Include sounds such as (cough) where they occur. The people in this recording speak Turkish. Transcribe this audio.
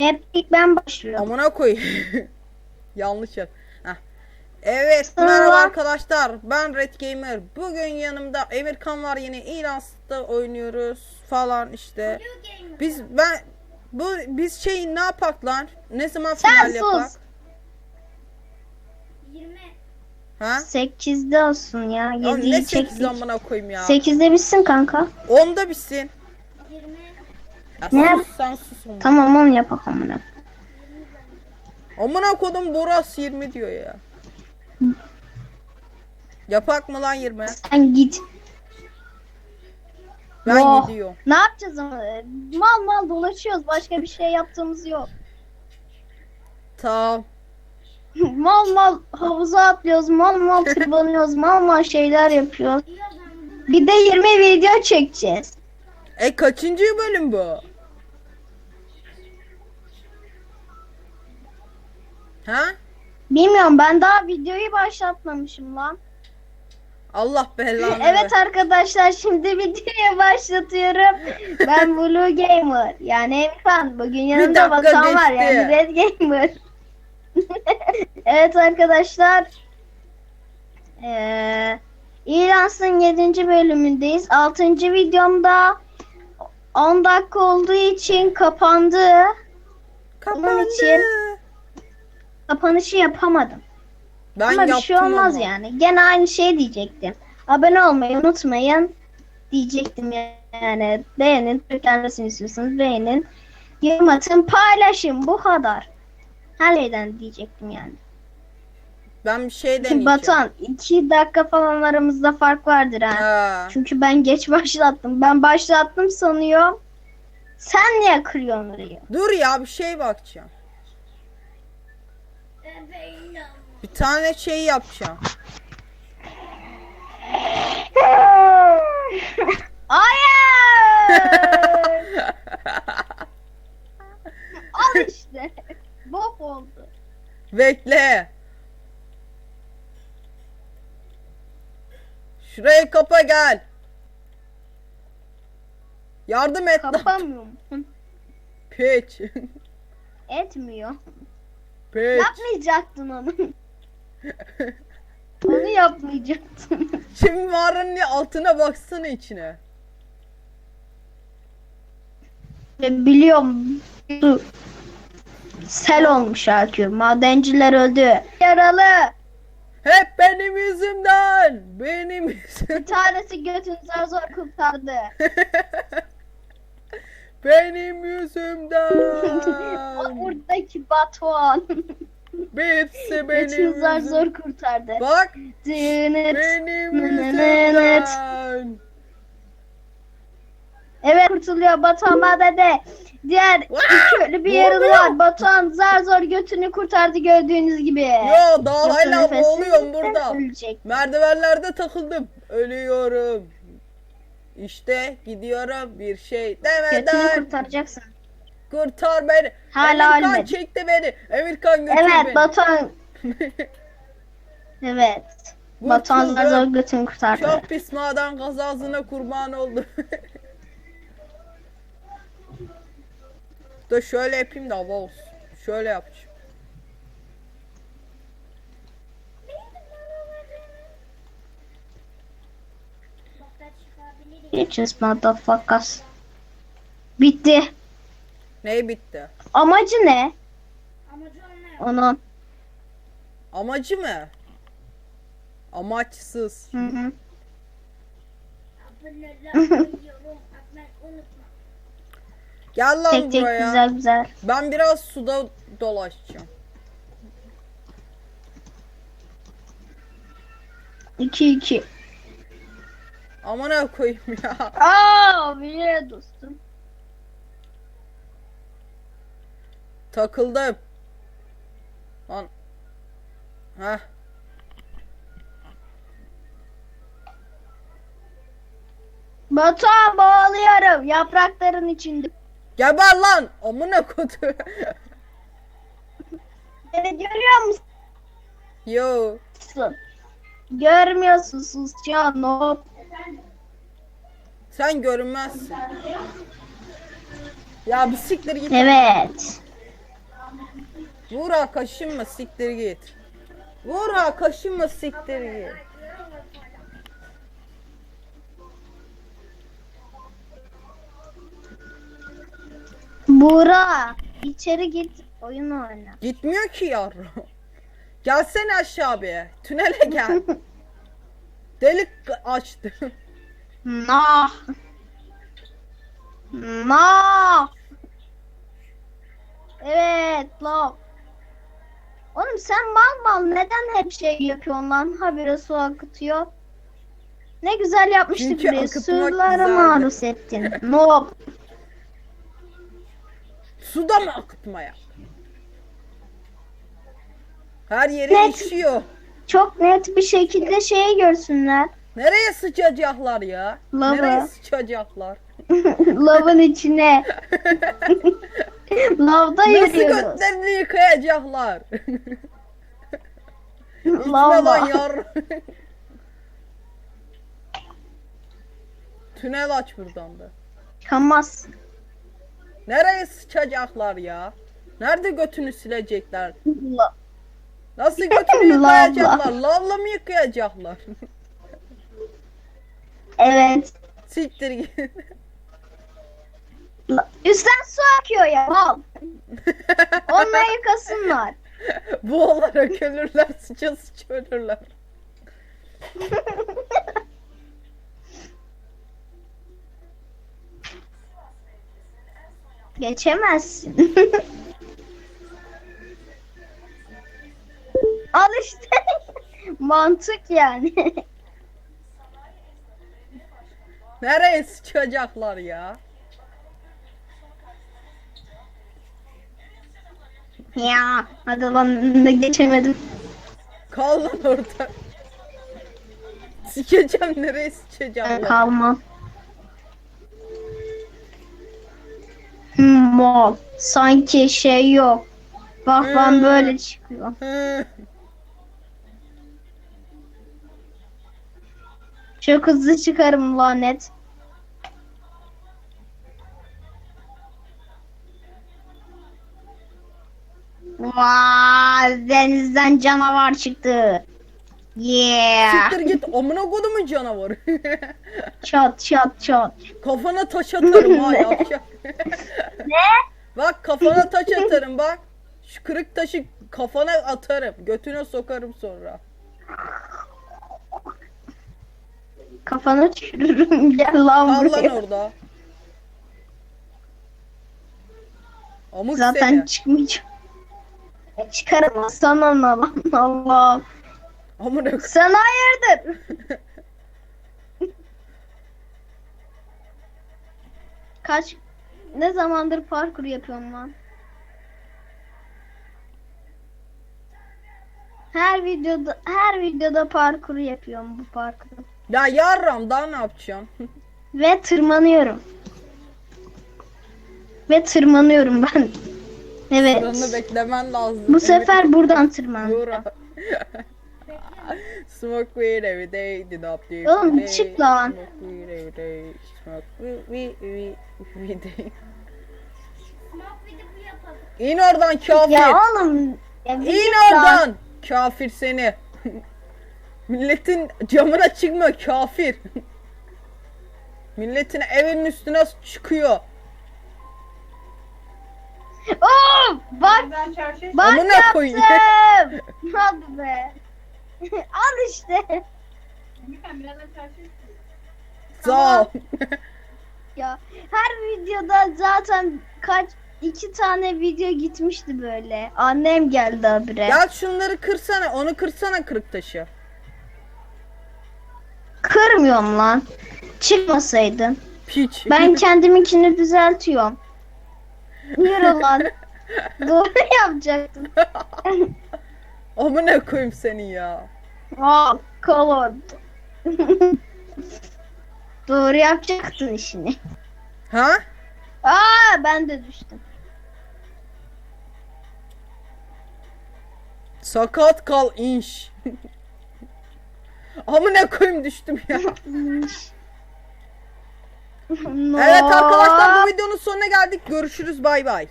Hep ilk ben başlıyorum. Amına koy. (laughs) Yanlış yer. Heh. Evet merhaba arkadaşlar ben Red Gamer bugün yanımda Emirkan var yine İlans'ta oynuyoruz falan işte biz ben bu biz şey ne yapak lan ne zaman Sen final yapak sus. ha 8'de olsun ya. ya 7'yi ne 8 çektik. amına koyayım ya 8'de bitsin kanka. 10'da bitsin ya Ne? sus sen sus amına. Tamam onu yapak amına. amına kodum Boras 20 diyor ya yapak mı lan 20 Sen git. ben Oh. gidiyorum Ne yapacağız ama? Mal mal dolaşıyoruz. Başka bir şey yaptığımız yok. tamam (laughs) mal mal havuza atlıyoruz. Mal mal tırmanıyoruz. mal mal şeyler yapıyoruz. Bir de 20 video çekeceğiz. E kaçıncı bölüm bu? Ha? Bilmiyorum ben daha videoyu başlatmamışım lan. Allah belanı (laughs) Evet arkadaşlar şimdi videoyu başlatıyorum. Ben Blue Gamer yani Emirkan bugün yanımda Batuhan var yani Red Gamer. (laughs) evet arkadaşlar. Ee, İlans'ın 7. bölümündeyiz. 6. videomda 10 dakika olduğu için kapandı. Kapandı. için- Kapanışı yapamadım. Ben Ama bir şey olmaz ama. yani. Gene aynı şey diyecektim. Abone olmayı unutmayın diyecektim yani. Beğenin. Türklenmesini istiyorsanız beğenin. Yorum atın paylaşın bu kadar. Her şeyden diyecektim yani. Ben bir şey Çünkü deneyeceğim. Batuhan 2 dakika falan aramızda fark vardır ha. Ha. Çünkü ben geç (laughs) başlattım. Ben başlattım sanıyorum. Sen niye kırıyorsun orayı? Dur ya bir şey bakacağım. Bir tane şey yapacağım. Hayır! (laughs) Al işte. Bok oldu. Bekle. Şurayı kapa gel. Yardım et lan. Kapamıyorum. Piç. Etmiyor. Piç. Yapmayacaktın onu. (laughs) onu yapmayacaktın. Şimdi mağaranın altına baksana içine. Ve biliyorum. Su. Sel olmuş Akü. Madenciler öldü. Yaralı. Hep benim yüzümden. Benim yüzümden. Bir tanesi götünü zar zor kurtardı. (laughs) benim (laughs) o yüzümden. buradaki Batuhan. Hepsi benim Götünü zar zor kurtardı. Bak Dınıt. benim yüzümden. Evet kurtuluyor Batuhan Madede. Diğer iki ölü bir yaralı var. Batuhan zar zor götünü kurtardı gördüğünüz gibi. Yo daha Yoksa hala boğuluyorum burada. ölecek. Merdivenlerde takıldım. Ölüyorum. İşte gidiyorum bir şey Götünü demeden. kurtaracaksın. Kurtar beni. Hala Emirkan ölmedi. çekti beni. Emirkan götür Evet beni. Batuhan. (laughs) Evet. Batuhan zar Kurtuldum. zor götünü kurtardı. Çok pis maden kazasına kurban oldu. (laughs) Dur şöyle yapayım da hava olsun. Şöyle yapacağım. Bitches motherfuckers. Bitti. Ney bitti? Amacı ne? Onun. Amacı mı? Amaçsız. Hı hı. Gel lan Tek tek buraya. güzel güzel. Ben biraz suda dolaşacağım. 2 2. Amına koyayım ya. Aa, bir dostum. Takıldım. Lan. Heh. Batuhan boğuluyorum yaprakların içinde. Geber lan. Amına kodu. Beni görüyor musun? Yo. Görmüyorsun suscan hop. Sen görünmezsin. Ya bir siktir git. Evet. Vura kaşınma siktir git. Vura kaşınma siktir git. Buğra içeri git oyun oyna. Gitmiyor ki yavrum. Gelsene aşağı bir. Tünele gel. (laughs) Delik açtı. Nah. Nah. Evet love. Oğlum sen mal mal neden hep şey yapıyorsun lan? Habire su akıtıyor. Ne güzel yapmıştık Çünkü Sulara güzeldi. maruz ettin. Nope. Suda mı akıtmaya? Her yeri Net. işiyor. Çok net bir şekilde şeyi görsünler. Nereye sıçacaklar ya? Lava. Nereye sıçacaklar? (laughs) Lavın içine. (laughs) Lavda Nasıl yürüyoruz. götlerini yıkayacaklar? (laughs) İçme Lava. yar. Tünel aç buradan da. Çıkamaz. Nereye sıçacaklar ya? Nerede götünü silecekler? La- Nasıl Lavla. yıkayacaklar? Lavla mı yıkayacaklar? Evet. Siktir git. Üstten su akıyor ya. Mal. Onunla yıkasınlar. Bu olarak ölürler, sıça sıça ölürler. Geçemezsin. Al işte. (laughs) Mantık yani. (laughs) Nereye sıçacaklar ya? ya hadi lan önüne geçemedim. Kal lan orada. Sikeceğim nereye Ben sıçacaklar? kalmam. Hmm, Mal. Sanki şey yok. Bak ben Hmm. böyle çıkıyor. Hı. Çok hızlı çıkarım lanet. Vay, denizden canavar çıktı. Yeah. Siktir git amına kodumun canavarı. (laughs) Çat çat çat. kafana taş atarım ha (laughs) yapacak. Ne? Bak kafana taş atarım bak. Şu kırık taşı kafana atarım. Götüne sokarım sonra. Kafana tükürürüm. (laughs) Gel lan buraya. orada. Amık Zaten seni. çıkmayacak. E, Çıkarım aslanım lan (laughs) Allah. Amına koyayım. Sen hayırdır? (laughs) Kaç ne zamandır parkur yapıyorum lan? Her videoda her videoda parkur yapıyorum bu parkuru. Ya yarram daha ne yapacağım? (laughs) Ve tırmanıyorum. Ve tırmanıyorum ben. (laughs) Evet. Sıranı beklemen lazım. Bu sefer buradan tırman. (laughs) Smoke weed every day, did up day Oğlum, çık lan. Smoke weed every day, smoke weed, weed, weed. İn oradan kafir. Ya oğlum. Ya İn oradan. Kafir seni. Milletin camına çıkma kafir. Milletin evinin üstüne çıkıyor. Oo, bak Ben çarşı bak Amına koyayım. yaptım. Hadi be. (laughs) Al işte. Lütfen birazdan çarşı Sağ ol. (laughs) Ya her videoda zaten kaç iki tane video gitmişti böyle. Annem geldi habire. Gel şunları kırsana. Onu kırsana kırık taşı. Kırmıyorum lan. Çıkmasaydın. Piç. Ben kendiminkini düzeltiyorum. Yürü lan. (laughs) Doğru yapacaktım. (laughs) Amına koyayım seni ya. Aa, kolon. (laughs) Doğru yapacaktın işini. Ha? Aa ben de düştüm. Sakat kal inş. Amına koyayım düştüm ya. (laughs) Evet arkadaşlar bu videonun sonuna geldik. Görüşürüz bay bay.